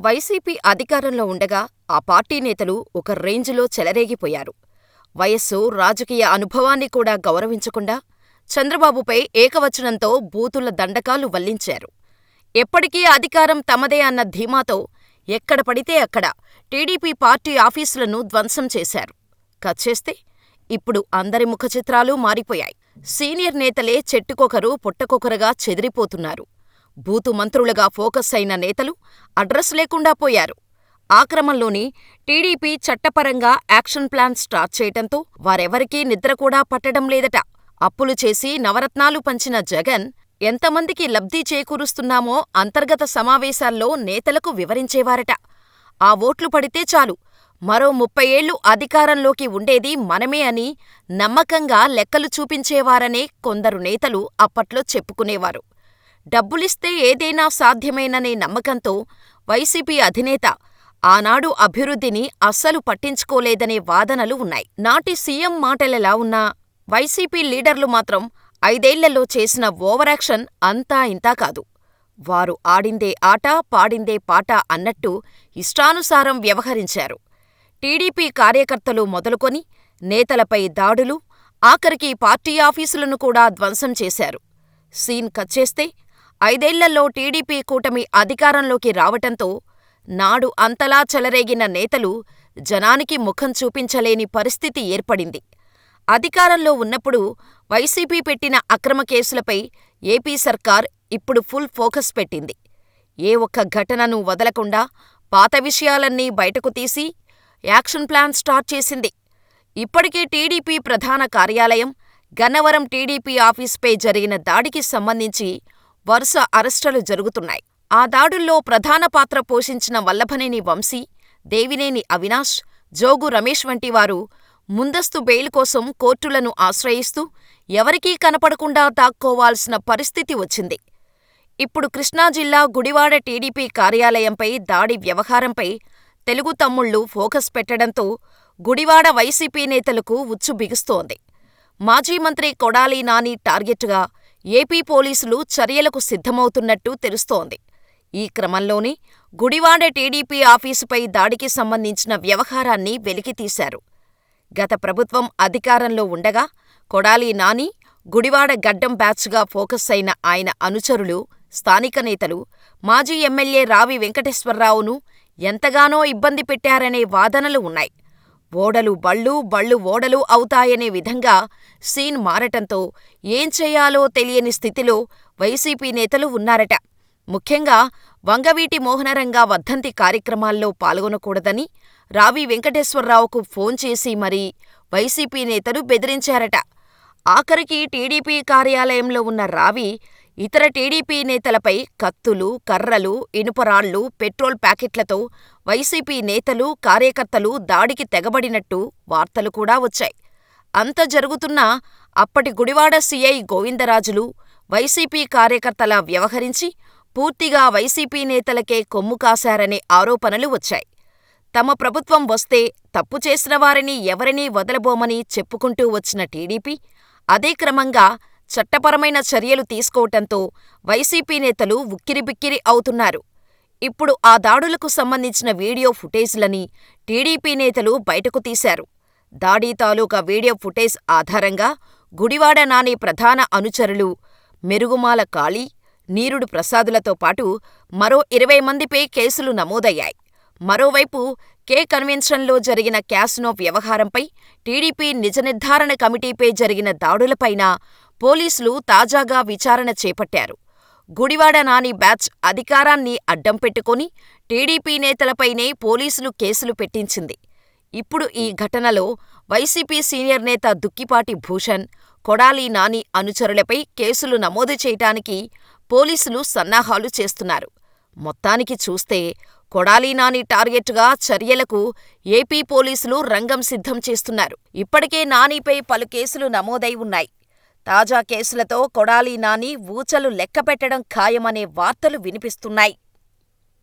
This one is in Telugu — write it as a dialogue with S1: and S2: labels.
S1: వైసీపీ అధికారంలో ఉండగా ఆ పార్టీ నేతలు ఒక రేంజిలో చెలరేగిపోయారు. వయస్సు, రాజకీయ అనుభవాన్ని కూడా గౌరవించకుండా చంద్రబాబుపై ఏకవచనంతో బూతుల దండకాలు వల్లించారు. ఎప్పటికీ అధికారం తమదే అన్న ధీమాతో ఎక్కడ పడితే అక్కడ టీడీపీ పార్టీ ఆఫీసులను ధ్వంసం చేశారు. కచ్చేస్తే ఇప్పుడు అందరి ముఖచిత్రాలు మారిపోయాయి. సీనియర్ నేతలే చెట్టుకొకరు పుట్టకొకరుగా చెదిరిపోతున్నారు. బూతు మంత్రులుగా ఫోకస్ అయిన నేతలు అడ్రస్ లేకుండా పోయారు. ఆ క్రమంలోనే టీడీపీ చట్టపరంగా యాక్షన్ ప్లాన్ స్టార్ట్ చేయటంతో వారెవరికీ నిద్రకూడా పట్టడం లేదట. అప్పులు చేసి నవరత్నాలు పంచిన జగన్ ఎంతమందికి లబ్ధి చేకూరుస్తున్నామో అంతర్గత సమావేశాల్లో నేతలకు వివరించేవారట. ఆ ఓట్లు పడితే చాలు మరో ముప్పై ఏళ్ళు అధికారంలోకి ఉండేది మనమే అని నమ్మకంగా లెక్కలు చూపించేవారనే కొందరు నేతలు అప్పట్లో చెప్పుకునేవారు. డబ్బులిస్తే ఏదైనా సాధ్యమేననే నమ్మకంతో వైసీపీ అధినేత ఆనాడు అభివృద్ధిని అస్సలు పట్టించుకోలేదనే వాదనలు ఉన్నాయి. నాటి సీఎం మాటలెలా ఉన్నా వైసీపీ లీడర్లు మాత్రం ఐదేళ్ళలో చేసిన ఓవరాక్షన్ అంతా ఇంతా కాదు. వారు ఆడిందే ఆట పాడిందే పాట అన్నట్టు ఇష్టానుసారం వ్యవహరించారు. టీడీపీ కార్యకర్తలు మొదలుకొని నేతలపై దాడులు, ఆఖరికి పార్టీ ఆఫీసులను కూడా ధ్వంసం చేశారు. సీన్ కచ్చేస్తే ఐదేళ్ళలో టీడీపీ కూటమి అధికారంలోకి రావటంతో నాడు అంతలా చెలరేగిన నేతలు జనానికి ముఖం చూపించలేని పరిస్థితి ఏర్పడింది. అధికారంలో ఉన్నప్పుడు వైసీపీ పెట్టిన అక్రమ కేసులపై ఏపీ సర్కార్ ఇప్పుడు ఫుల్ ఫోకస్ పెట్టింది. ఏ ఒక్క ఘటననూ వదలకుండా పాత విషయాలన్నీ బయటకు తీసి యాక్షన్ ప్లాన్ స్టార్ట్ చేసింది. ఇప్పటికే టీడీపీ ప్రధాన కార్యాలయం, గన్నవరం టీడీపీ ఆఫీసుపై జరిగిన దాడికి సంబంధించి వరుస అరెస్టులు జరుగుతున్నాయి. ఆ దాడుల్లో ప్రధాన పాత్ర పోషించిన వల్లభనేని వంశీ, దేవినేని అవినాష్, జోగు రమేష్ వంటి వారు ముందస్తు బెయిల్ కోసం కోర్టులను ఆశ్రయిస్తూ ఎవరికీ కనపడకుండా దాక్కోవాల్సిన పరిస్థితి వచ్చింది. ఇప్పుడు కృష్ణా జిల్లా గుడివాడ టీడీపీ కార్యాలయంపై దాడి వ్యవహారంపై తెలుగు తమ్ముళ్ళు ఫోకస్ పెట్టడంతో గుడివాడ వైసీపీ నేతలకు ఉచ్చు బిగుస్తోంది. మాజీ మంత్రి కొడాలి నాని టార్గెట్గా ఏపీ పోలీసులు చర్యలకు సిద్ధమవుతున్నట్టు తెలుస్తోంది. ఈ క్రమంలోనే గుడివాడ టీడీపీ ఆఫీసుపై దాడికి సంబంధించిన వ్యవహారాన్ని వెలికితీశారు. గత ప్రభుత్వం అధికారంలో ఉండగా కొడాలి నాని, గుడివాడ గడ్డం బ్యాచ్గా ఫోకస్ అయిన ఆయన అనుచరులు, స్థానిక నేతలు మాజీ ఎమ్మెల్యే రావి వెంకటేశ్వరరావును ఎంతగానో ఇబ్బంది పెట్టారనే వాదనలు ఉన్నాయి. ఓడలు బళ్ళు, బళ్ళు ఓడలు అవుతాయనే విధంగా సీన్ మారటంతో ఏం చేయాలో తెలియని స్థితిలో వైసీపీ నేతలు ఉన్నారట. ముఖ్యంగా వంగవీటి మోహనరంగా వర్ధంతి కార్యక్రమాల్లో పాల్గొనకూడదని రావి వెంకటేశ్వరరావుకు ఫోన్ చేసి మరీ వైసీపీ నేతలు బెదిరించారట. ఆఖరికి టీడీపీ కార్యాలయంలో ఉన్న రావి ఇతర టీడీపీ నేతలపై కత్తులు, కర్రలు, ఇనుపరాళ్ళు, పెట్రోల్ ప్యాకెట్లతో వైసీపీ నేతలు, కార్యకర్తలు దాడికి తెగబడినట్టు వార్తలు కూడా వచ్చాయి. అంత జరుగుతున్నా అప్పటి గుడివాడ సీఐ గోవిందరాజులు వైసీపీ కార్యకర్తలా వ్యవహరించి పూర్తిగా వైసీపీ నేతలకే కొమ్ము కాశారనే ఆరోపణలు వచ్చాయి. తమ ప్రభుత్వం వస్తే తప్పు చేసిన వారిని ఎవరినీ వదలబోమని చెప్పుకుంటూ వచ్చిన టీడీపీ అదే క్రమంగా చట్టపరమైన చర్యలు తీసుకోవటంతో వైసీపీ నేతలు ఉక్కిరిబిక్కిరి అవుతున్నారు. ఇప్పుడు ఆ దాడులకు సంబంధించిన వీడియో ఫుటేజ్లని టీడీపీ నేతలు బయటకు తీశారు. దాడి తాలూకా వీడియో ఫుటేజ్ ఆధారంగా గుడివాడ నాని ప్రధాన అనుచరులు మెరుగుమాల కాళీ, నీరుడు ప్రసాదులతో పాటు మరో ఇరవై మందిపై కేసులు నమోదయ్యాయి. మరోవైపు కే కన్వెన్షన్లో జరిగిన క్యాసినో వ్యవహారంపై, టీడీపీ నిజ నిర్ధారణ కమిటీపై జరిగిన దాడులపైనా పోలీసులు తాజాగా విచారణ చేపట్టారు. గుడివాడ నాని బ్యాచ్ అధికారాన్ని అడ్డం పెట్టుకుని టీడీపీ నేతలపైనే పోలీసులు కేసులు పెట్టించింది. ఇప్పుడు ఈ ఘటనలో వైసీపీ సీనియర్ నేత దుక్కిపాటి భూషణ్, కొడాలి నాని అనుచరులపై కేసులు నమోదు చేయటానికి పోలీసులు సన్నాహాలు చేస్తున్నారు. మొత్తానికి చూస్తే కొడాలి నాని టార్గెట్గా చర్యలకు ఏపీ పోలీసులు రంగం సిద్ధం చేస్తున్నారు. ఇప్పటికే నానిపై పలు కేసులు నమోదై ఉన్నాయి. తాజా కేసులతో కొడాలి నాని ఊచలు లెక్కపెట్టడం ఖాయమనే వార్తలు వినిపిస్తున్నాయి.